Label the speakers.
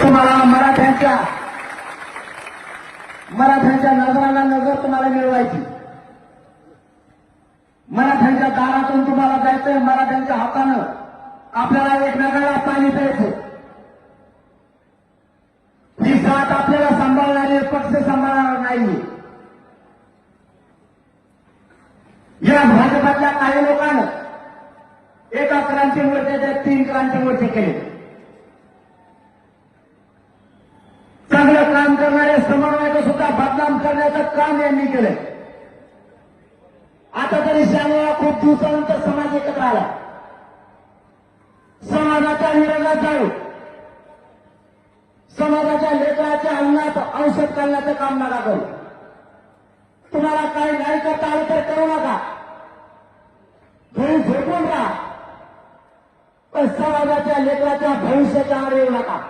Speaker 1: तुम्हाला मराठ्यांच्या मराठ्यांच्या नजराला नजर तुम्हाला मिळवायची. मराठ्यांच्या दारातून तुम्हाला जायचंय मराठ्यांच्या हातानं आपल्याला एकमेकाला पाणी द्यायचं ही जात आपल्याला सांभाळणारे पक्ष सांभाळणार नाही या भाजपातल्या काही लोकांना एका क्रांती मोर्चाच्या तीन क्रांती मोर्चे केले. काम करणारे समन्वयक सुद्धा बदनाम करण्याचं काम यांनी केलंय. आता तरी श्यामला खूप दिवसानंतर समाज एकत्र आला. समाजाच्या विरोधात जाऊ. समाजाच्या लेकराच्या अन्नात औषध करण्याचं काम नका करू. तुम्हाला काही नाही करता आलं तर करू नका. घरी झोपून राहा. पण समाजाच्या लेकराच्या भविष्याच्या आड येऊ नका.